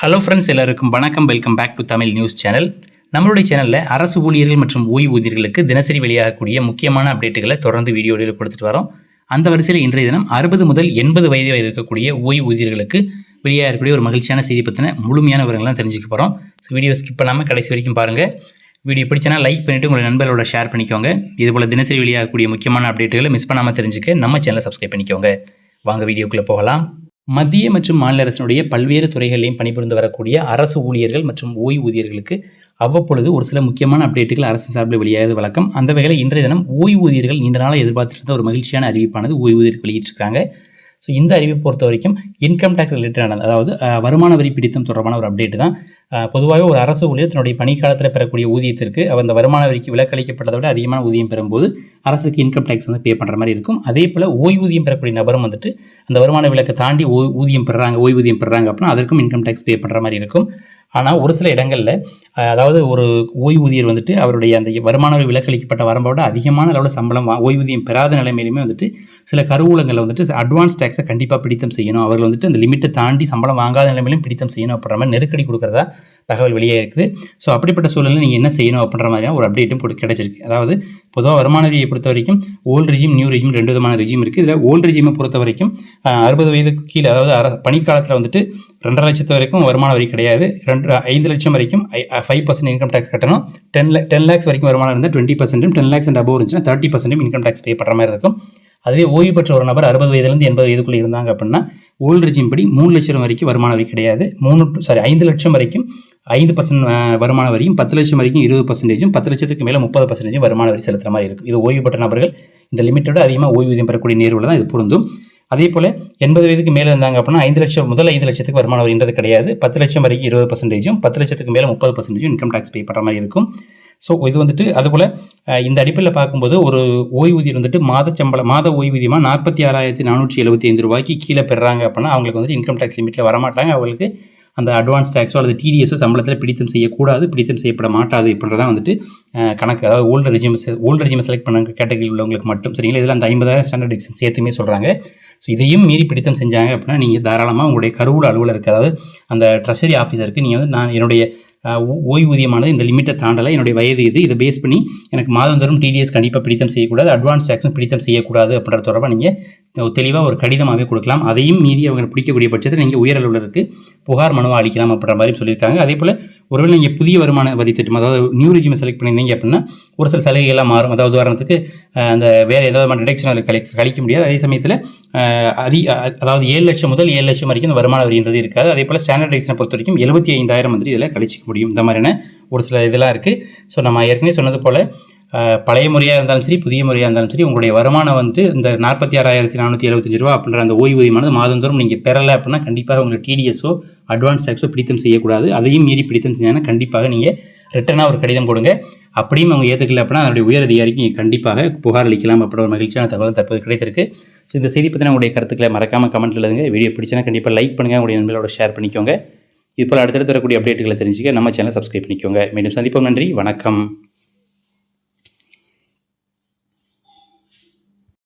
Hello friends எல்லாருக்கும் வணக்கம். Welcome back to Tamil news channel நம்மளுடைய சேனலில் அரசு ஊழியர்கள் மற்றும் ஓய்வூதியர்களுக்கு தினசரி வெளியாகக்கூடிய முக்கியமான அப்டேட்டுகளை தொடர்ந்து வீடியோவில் கொடுத்துட்டு வரோம். அந்த வரிசையில் இன்றைய தினம் அறுபது முதல் எண்பது வயது வரை இருக்கக்கூடிய ஓய்வூதியர்களுக்கு வெளியாகக்கூடிய ஒரு மகிழ்ச்சியான செய்தி பற்றின முழுமையான விவரங்கள்லாம் தெரிஞ்சுக்க போகிறோம் ஸோ வீடியோ ஸ்கிப் பண்ணாமல் கடைசி வரைக்கும் பாருங்கள் வீடியோ பிடிச்சனா லைக் பண்ணிவிட்டு உங்கள் நண்பர்களோட ஷேர் பண்ணிக்கோங்க. இதுபோல் தினசரி வெளியாகக்கூடிய முக்கியமான அப்டேட்டுகளை மிஸ் பண்ணாமல் தெரிஞ்சுக்க நம்ம சேனலை சப்ஸ்கிரைப் பண்ணிக்கோங்க. வாங்க வீடியோக்குள்ளே போகலாம். மத்திய மற்றும் மாநில அரசினுடைய பல்வேறு துறைகளிலையும் பணிபுரிந்து வரக்கூடிய அரசு ஊழியர்கள் மற்றும் ஓய்வூதியர்களுக்கு அவ்வப்பொழுது ஒரு சில முக்கியமான அப்டேட்டுகள் அரசு சார்பில் வெளியாகிறது. வழக்கம் அந்த வகையில் இன்றைய தினம் ஓய்வூதியர்கள் நீண்ட நாளாக எதிர்பார்த்திருந்த ஒரு மகிழ்ச்சியான அறிவிப்பானது ஓய்வூதியர்கள் வெளியிட்டிருக்காங்க ஸோ இந்த அறிவை பொறுத்த வரைக்கும் இன்கம் டேக்ஸ் ரிலேட்டடான அதாவது வருமான வரி பிடித்தம் தொடர்பான ஒரு அப்டேட் தான். பொதுவாக பொதுவாகவே ஒரு அரசு ஊழியர் தன்னுடைய பணிக்காலத்தில் பெறக்கூடிய ஊதியத்திற்கு அவர் அந்த வருமான வரிக்கு விலக்களிக்கப்பட்டதை விட அதிகமான ஊதியம் பெறும்போது அரசுக்கு இன்கம் டேக்ஸ் வந்து பே பண்ணுற மாதிரி இருக்கும். அதே போல் ஓய்வூதியம் பெறக்கூடிய நபரும் வந்துட்டு அந்த வருமான விலக்கை தாண்டி ஓய் ஊதியம் பெறுறாங்க ஓய்வூதியம் பெறுறாங்க அப்படின்னா அதற்கும் இன்கம் டேக்ஸ் பே பண்ணுற மாதிரி இருக்கும். ஆனால் ஒரு சில இடங்களில் அதாவது ஒரு ஓய்வூதியர் வந்துட்டு அவருடைய அந்த வருமான வரி விலக்களிக்கப்பட்ட வரம்போட அதிகமான அளவில் சம்பளம் ஓய்வூதியம் பெறாத நிலைமையிலுமே வந்துட்டு சில கருவூலங்களில் வந்துட்டு அட்வான்ஸ் டேக்ஸை கண்டிப்பாக பிடித்தம் செய்யணும். அவர்கள் வந்துட்டு அந்த லிமிட்டை தாண்டி சம்பளம் வாங்காத நிலைமையிலும் பிடித்தம் செய்யணும் அப்படின்ற மாதிரி நெருக்கடி கொடுக்குறதா தகவல் வெளியே இருக்குது. ஸோ அப்படிப்பட்ட சூழலில் நீங்கள் என்ன செய்யணும் அப்படின்ற மாதிரியான ஒரு அப்டேட்டும் கிடைச்சிருக்கு. அதாவது பொதுவாக வருமான வரியை பொறுத்த வரைக்கும் ஓல்டு ரிஜிம் நியூ ரிஜிம் ரெண்டு விதமான ரிஜிம் இருக்குது இதில் ஓல்டு ரிஜிமை பொறுத்த வரைக்கும் அறுபது வயதுக்கு கீழே அதாவது அர பணிக்காலத்தில் வந்துட்டு ரெண்டரை லட்சத்து வரைக்கும் வருமான வரி கிடையாது. ரெண்டு ஐந்து லட்சம் வரைக்கும் ஃபைவ் பர்சன்ட் இன்கம் டேக்ஸ் கட்டணும். டென் டென் லேக்ஸ் வரைக்கும் வருமானம் இருந்தால் டுவெண்ட்டி பர்சன்ட்டும் டென் லேக்ஸ் அண்ட் அபோவ் இருந்துச்சுன்னா தேர்ட்டி பர்சன்ட்டும் இன்கம் டேக்ஸ் பே பண்ணுற மாதிரி இருக்கும். அதுவே ஓய்வு பெற்ற ஒரு நபர் அறுபது வயதுலேருந்து எண்பது வயதுக்குள்ளே இருந்தாங்க அப்படின்னா ஓல்டு ரிஜிம் படி மூணு லட்சம் வரைக்கும் வருமான வரி கிடையாது. மூணு சாரி ஐந்து லட்சம் வரைக்கும் ஐந்து பர்சன்ட் வருமான வரியும் பத்து லட்சம் வரைக்கும் இருபது பர்சன்டேஜும் பத்து லட்சத்துக்கு மேலே முப்பது பர்சன்டேஜும் வருமான வரி செலுத்துற மாதிரி இருக்கும் இது ஓய்வு பெற்ற நபர்கள் இந்த லிமிட்டோட அதிகமாக ஓய்வூதியம் பெறக்கூடிய நேர்வில் தான் இது பொருந்தும். அதே போல் எண்பது வயதுக்கு மேலே இருந்தாங்க அப்படின்னா ஐந்து லட்சம் முதல் ஐந்து லட்சத்துக்கு வருமான வரின்றது கிடையாது. பத்து லட்சம் வரைக்கும் இருபது பர்சன்டேஜும் பத்து லட்சத்துக்கு மேலே முப்பது பர்சன்டேஜும் இன்கம் டேக்ஸ் பே பண்ணுற மாதிரி இருக்கும். ஸோ இது வந்துட்டு அதுபோல் இந்த அடிப்படையில் பார்க்கும்போது ஒரு ஓய்வூதியம் வந்துட்டு மாத சம்பளம் மாத ஓய்வூதியமாக நாற்பத்தி ஆறாயிரத்தி நானூற்றி எழுபத்தி ஐந்து ரூபாய்க்கு கீழே பெறுறாங்க அப்படின்னா அவங்களுக்கு வந்துட்டு இன்கம் டேக்ஸ் லிமிட்டில் வரமாட்டாங்க. அவங்களுக்கு அந்த அட்வான்ஸ் டேக்ஸோ அல்லது டிடிஎஸோ சம்பளத்தில் பிடித்தம் செய்யக்கூடாது பிடித்தம் செய்யப்பட மாட்டாது இப்படின்றதான் வந்துட்டு கணக்கு. அதாவது old regime old regime select பண்ண கேட்டகரியில் உள்ளவங்களுக்கு மட்டும் சரிங்களா? இதில் அந்த ஐம்பதாயிரம் ஸ்டாண்டர்ட் எக்ஸன் சேர்த்துமே சொல்கிறாங்க ஸோ இதையும் மீறி பிடித்தம் செஞ்சாங்க அப்படின்னா நீங்கள் தாராளமாக உங்களுடைய கருவூல அலுவலருக்கு அதாவது அந்த ட்ரெஷரி ஆஃபீஸருக்கு நீங்கள் வந்து நான் என்னுடைய ஓய்வூதியமானது இந்த லிமிட்டை தாண்டலை. என்னுடைய வயது இது. இதை பேஸ் பண்ணி எனக்கு மாதந்தோறும் டிடிஎஸ் கண்டிப்பாக பிடித்தம் செய்யக்கூடாது. அட்வான்ஸ் டேக்ஸும் பிடித்தம் செய்யக்கூடாது அப்படின்ற தொடர்பாக நீங்கள் தெளிவாக ஒரு கடிதமாகவே கொடுக்கலாம். அதையும் மீறி அவங்க பிடிக்கக்கூடிய பட்சத்தில் நீங்கள் உயர் அலுவலருக்கு புகார் மனுவை அளிக்கலாம் அப்படின்ற மாதிரி சொல்லியிருக்காங்க. அதே போல் ஒருவேளை நீங்கள் புதிய வருமான வரி திட்டம் அதாவது நியூ ரெஜிமை செலக்ட் பண்ணியிருந்தீங்க அப்படின்னா ஒரு சில சலுகைகள்லாம் மாறும். அதாவது உதாரணத்துக்கு அந்த வேறு ஏதாவது டிடெக்ஷன் அதில் கழி கழிக்க முடியாது. அதே சமயத்தில் அதி அதாவது ஏழு லட்சம் முதல் ஏழு லட்சம் வரைக்கும் இந்த வருமான வரின்றது இருக்காது. அதே போல் ஸ்டாண்டர்டைஸனை பொறுத்த வரைக்கும் எழுபத்தி ஐந்தாயிரம் வந்து இதில் கழிச்சிக்க முடியும். இந்த மாதிரியான ஒரு சில இதெல்லாம் இருக்குது ஸோ நம்ம ஏற்கனவே சொன்னது போல் பழைய முறையாக இருந்தாலும் சரி புதிய முறையாக இருந்தாலும் சரி உங்களுடைய வருமானம் வந்து இந்த நாற்பத்தி ஆறாயிரத்தி நானூற்றி எழுபத்தஞ்சு ரூபா அப்படின்ற அந்த ஓய்வூதியமானது மாதந்தோறும் நீங்கள் பெறலை அப்படின்னா கண்டிப்பாக உங்களுக்கு டிடிஎஸோ அட்வான்ஸ் டேக்ஸோ பிடித்தம் செய்யக்கூடாது. அதையும் மீறி பிடித்தம் செஞ்சாங்கன்னா கண்டிப்பாக நீங்கள் ரிட்டனாக ஒரு கடிதம் கொடுங்க அப்படியும் அவங்க ஏற்றுக்கல அப்படின்னா அதனுடைய உயர் அதிகாரிக்கு நீங்கள் கண்டிப்பாக புகார் அளிக்கலாம் அப்படின்ற ஒரு மகிழ்ச்சியான தகவல் தற்போது கிடைத்திருக்கு. ஸோ இந்த செய்தி பற்றின உங்களுடைய கருத்துக்களை மறக்காமல் கமெண்ட்டில் எழுதுங்க. வீடியோ பிடிச்சினா கண்டிப்பாக லைக் பண்ணுங்கள் உங்களுடைய நண்பர்களோட ஷேர் பண்ணிக்கோங்க. இது போல் அடுத்தடுத்து வரக்கூடிய அப்டேட்டுகளை தெரிஞ்சுக்க நம்ம சேனல் சப்ஸ்கிரைப் பண்ணிக்கோங்க. மீண்டும் சந்திப்போம். நன்றி. வணக்கம்.